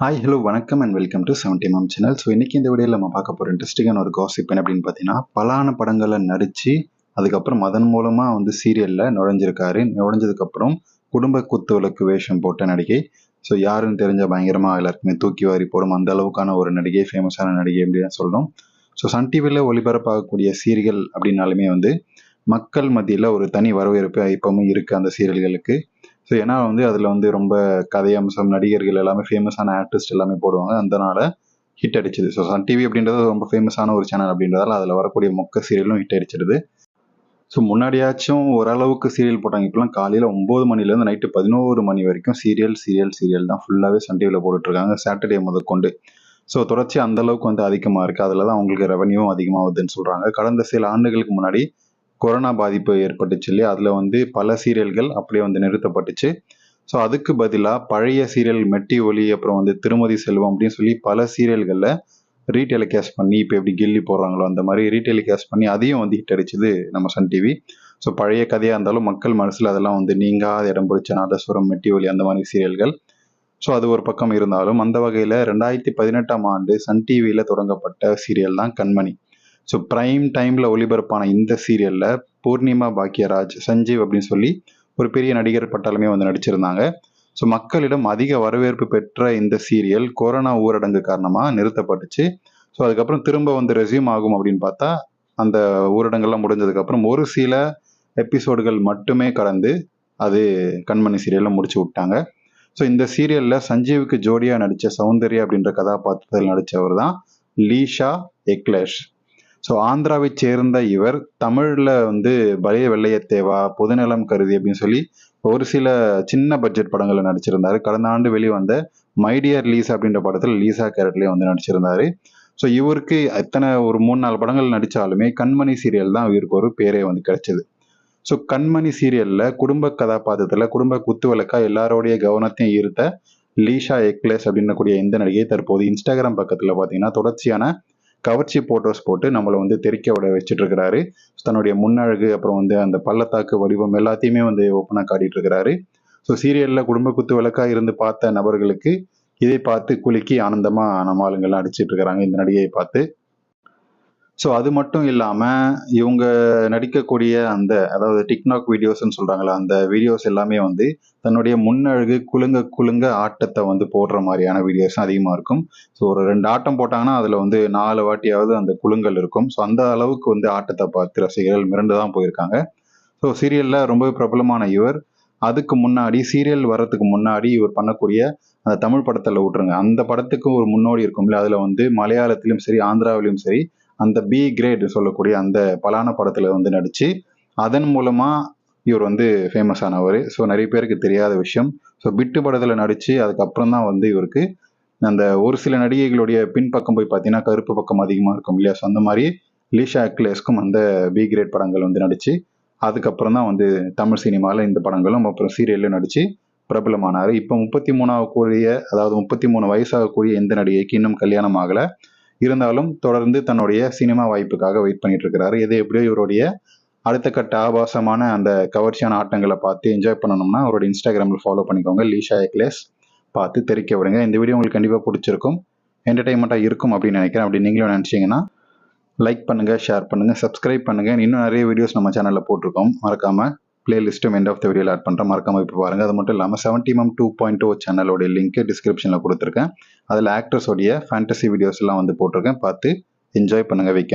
Hi hello வணக்கம் and welcome to seventy MM channel so இன்றைக்கி இந்த வீடியோவில் நம்ம பார்க்க போகிற இன்ட்ரெஸ்டிங்கான ஒரு காசிப் என்ன அப்படின்னு பார்த்தீங்கன்னா பலான படங்களை நடித்து அதுக்கப்புறம் அதன் மூலமாக வந்து சீரியலில் நுழைஞ்சிருக்காரு. நுழைஞ்சதுக்கப்புறம் குடும்ப குத்து விளக்கு வேஷம் போட்ட நடிகை. ஸோ யாருன்னு தெரிஞ்ச பயங்கரமாக எல்லாருக்குமே தூக்கி வாரி போடும். அந்த அளவுக்கான ஒரு நடிகை ஃபேமஸான நடிகை அப்படின்னு சொல்லணும். ஸோ சன் டிவியில் ஒளிபரப்பாகக்கூடிய சீரியல் அப்படின்னாலுமே வந்து மக்கள் மத்தியில் ஒரு தனி வரவேற்பு இப்போவும் இருக்குது அந்த சீரியல்களுக்கு ஸோ ஏன்னா வந்து அதில் வந்து ரொம்ப கதை அம்சம் நடிகர்கள் எல்லாமே ஃபேமஸான ஆர்டிஸ்ட் எல்லாமே போடுவாங்க. அதனால ஹிட் அடிச்சது. ஸோ சன் டிவி அப்படின்றது ரொம்ப ஃபேமஸான ஒரு சேனல் அப்படின்றதால அதில் வரக்கூடிய மொக்க சீரியலும் ஹிட் அடிச்சிடுது. ஸோ முன்னாடியாச்சும் ஓரளவுக்கு சீரியல் போட்டாங்க. இப்போலாம் காலையில் ஒம்பது மணிலேருந்து நைட்டு பதினோரு மணி வரைக்கும் சீரியல் சீரியல் சீரியல் தான் ஃபுல்லாகவே சன் டிவியில் போட்டுட்ருக்காங்க. சாட்டர்டே முதற்கொண்டு. ஸோ தொடர்ச்சி அந்த அளவுக்கு வந்து அதிகமாக இருக்குது அதில் தான் அவங்களுக்கு ரெவன்யூவும் அதிகமாகுதுன்னு சொல்கிறாங்க கடந்த சில ஆண்டுகளுக்கு முன்னாடி கொரோனா பாதிப்பு ஏற்பட்டுச்சு இல்லையா? அதில் வந்து பல சீரியல்கள் அப்படியே வந்து நிறுத்தப்பட்டுச்சு. ஸோ அதுக்கு பதிலாக பழைய சீரியல் மெட்டி ஒலி அப்புறம் வந்து திருமதி செல்வம் அப்படின்னு சொல்லி பல சீரியல்களில் ரீடெலிகாஸ்ட் பண்ணி இப்போ எப்படி கில்லி போடுறாங்களோ அந்த மாதிரி ரீடெலிகாஸ்ட் பண்ணி அதையும் வந்து ஹிட் அடிச்சுது நம்ம சன் டிவி ஸோ பழைய கதையாக இருந்தாலும் மக்கள் மனசில் அதெல்லாம் வந்து நீங்காத இடம் பிடிச்ச நாதஸ்வரம் மெட்டி ஒலி அந்த மாதிரி சீரியல்கள். ஸோ அது ஒரு பக்கம் இருந்தாலும் அந்த வகையில் ரெண்டாயிரத்தி பதினெட்டாம் ஆண்டு சன் டிவியில் தொடங்கப்பட்ட சீரியல் தான் கண்மணி. ஸோ ப்ரைம் டைமில் ஒளிபரப்பான இந்த சீரியலில் பூர்ணிமா பாக்யராஜ் சஞ்சீவ் அப்படின்னு சொல்லி ஒரு பெரிய நடிகர் பட்டாலுமே வந்து நடிச்சிருந்தாங்க. ஸோ மக்களிடம் அதிக வரவேற்பு பெற்ற இந்த சீரியல் கொரோனா ஊரடங்கு காரணமாக நிறுத்தப்பட்டுச்சு. ஸோ அதுக்கப்புறம் திரும்ப வந்து ரெசியூம் ஆகும் அப்படின்னு பார்த்தா அந்த ஊரடங்கெல்லாம் முடிஞ்சதுக்கப்புறம் ஒரு சில எபிசோடுகள் மட்டுமே கடந்து அது கண்மணி சீரியலில் முடிச்சு விட்டாங்க. ஸோ இந்த சீரியலில் சஞ்சீவுக்கு ஜோடியாக நடித்த சௌந்தர்யா அப்படின்ற கதாபாத்திரத்தில் நடித்தவர் தான் லீஷா எக்லேஷ். ஸோ ஆந்திராவை சேர்ந்த இவர் தமிழில் வந்து பழைய வெள்ளையத்தேவா பொதுநலம் கருதி அப்படின்னு சொல்லி ஒரு சில சின்ன பட்ஜெட் படங்களில் நடிச்சிருந்தார். கடந்த ஆண்டு வெளிவந்த மைடியர் லீசா அப்படின்ற படத்தில் லீசா கேரட்லேயே வந்து நடிச்சிருந்தாரு. ஸோ இவருக்கு எத்தனை ஒரு மூணு நாலு படங்கள் நடித்தாலுமே கண்மணி சீரியல் தான் இவருக்கு ஒரு பேரே வந்து கிடைச்சது. ஸோ கண்மணி சீரியலில் குடும்ப கதாபாத்திரத்தில் குடும்ப குத்து விளக்கா எல்லாரோடைய கவனத்தையும் ஈர்த்த லீஷா எக்லேஸ் அப்படின்னக்கூடிய இந்த நடிகை தற்போது இன்ஸ்டாகிராம் பக்கத்தில் பார்த்தீங்கன்னா தொடர்ச்சியான கவர்ச்சி போட்டோஸ் போட்டு நம்மளை வந்து தெரிக்க விட வச்சுட்டு இருக்கிறாரு தன்னுடைய முன்னழகு அப்புறம் வந்து அந்த பள்ளத்தாக்கு வடிவம் எல்லாத்தையுமே வந்து ஓப்பனாக காட்டிட்டு இருக்கிறாரு ஸோ சீரியலில் குடும்ப குத்து விளக்காக இருந்து பார்த்த நபர்களுக்கு இதை பார்த்து குலுக்கி ஆனந்தமாக நம்ம ஆளுங்கள்லாம் அடிச்சிட்டு இருக்கிறாங்க இந்த நடிகையை பார்த்து ஸோ அது மட்டும் இல்லாமல் இவங்க நடிக்கக்கூடிய அந்த அதாவது டிக்டாக் வீடியோஸ்ன்னு சொல்கிறாங்களா அந்த வீடியோஸ் எல்லாமே வந்து தன்னுடைய முன்னழகு குலுங்க குலுங்க ஆட்டத்தை வந்து போடுற மாதிரியான வீடியோஸ் அதிகமாக இருக்கும். ஸோ ஒரு ரெண்டு ஆட்டம் போட்டாங்கன்னா அதில் வந்து நாலு வாட்டியாவது அந்த குலுங்கல் இருக்கும். ஸோ அந்த அளவுக்கு வந்து ஆட்டத்தை பார்த்து ரசிகர்கள் மிரண்டு தான் போயிருக்காங்க. ஸோ சீரியலில் ரொம்ப பிரபலமான இவர். அதுக்கு முன்னாடி சீரியல் வர்றதுக்கு முன்னாடி இவர் பண்ணக்கூடிய அந்த தமிழ் படத்தில் விட்டுருங்க. அந்த படத்துக்கும் ஒரு முன்னோடி இருக்கும்ல அதில் வந்து மலையாளத்திலும் சரி ஆந்திராவிலும் சரி அந்த பி கிரேட் சொல்லக்கூடிய அந்த பலான படத்தில் வந்து நடித்து அதன் மூலமாக இவர் வந்து ஃபேமஸ் ஆனவர். ஸோ நிறைய பேருக்கு தெரியாத விஷயம். ஸோ பிட்டு படத்தில் நடித்து அதுக்கப்புறம் தான் வந்து இவருக்கு அந்த ஒரு சில நடிகைகளுடைய பின்பக்கம் போய் பார்த்தீங்கன்னா கருப்பு பக்கம் அதிகமாக இருக்கும் இல்லையா? ஸோ அந்த மாதிரி லீஷா அக்லேஸ்க்கும் அந்த பி கிரேட் படங்கள் வந்து நடித்து அதுக்கப்புறம் தான் வந்து தமிழ் சினிமாவில் இந்த படங்களும் அப்புறம் சீரியல்லும் நடித்து பிரபலமானார். இப்போ முப்பத்தி மூணாகக்கூடிய அதாவது முப்பத்தி மூணு வயசாகக்கூடிய எந்த நடிகைக்கு இன்னும் கல்யாணம் ஆகலை? இருந்தாலும் தொடர்ந்து தன்னுடைய சினிமா வாய்ப்புக்காக வெயிட் பண்ணிட்டு இருக்கிறாரு. எது எப்படியோ இவருடைய அடுத்த கட்ட ஆபாசமான அந்த கவர்ச்சியான ஆட்டங்களை பார்த்து என்ஜாய் பண்ணணும்னா அவரோட இன்ஸ்டாகிராமில் ஃபாலோ பண்ணிக்கோங்க. லீஷா எக்லேஸ் பார்த்து தெரிக்க விடுங்க. இந்த வீடியோ உங்களுக்கு கண்டிப்பாக பிடிச்சிருக்கும். என்டர்டைன்மெண்ட்டாக இருக்கும் அப்படின்னு நினைக்கிறேன். அப்படி நீங்களும் நினச்சிங்கன்னா லைக் பண்ணுங்கள் ஷேர் பண்ணுங்கள் சப்ஸ்கிரைப் பண்ணுங்கள் இன்னும் நிறைய வீடியோஸ் நம்ம சேனலில் போட்டிருக்கோம். மறக்காமல் பிளேலிஸ்ட்டும் எண்ட் ஆஃப் த வீடியோவில் ஆட் பண்ணுறேன் மறக்காம இப்போ பாருங்கள் அது மட்டும் இல்லாமல் seventy MM two point two சேனலோடைய லிங்க் டிஸ்கிரிப்ஷனில் கொடுத்துருக்கேன். அதில் ஆக்டர்ஸோடைய ஃபேண்டசி வீடியோஸ் எல்லாம் வந்து போட்டிருக்கேன். பார்த்து என்ஜாய் பண்ணுங்கள் வீக்கெண்ட்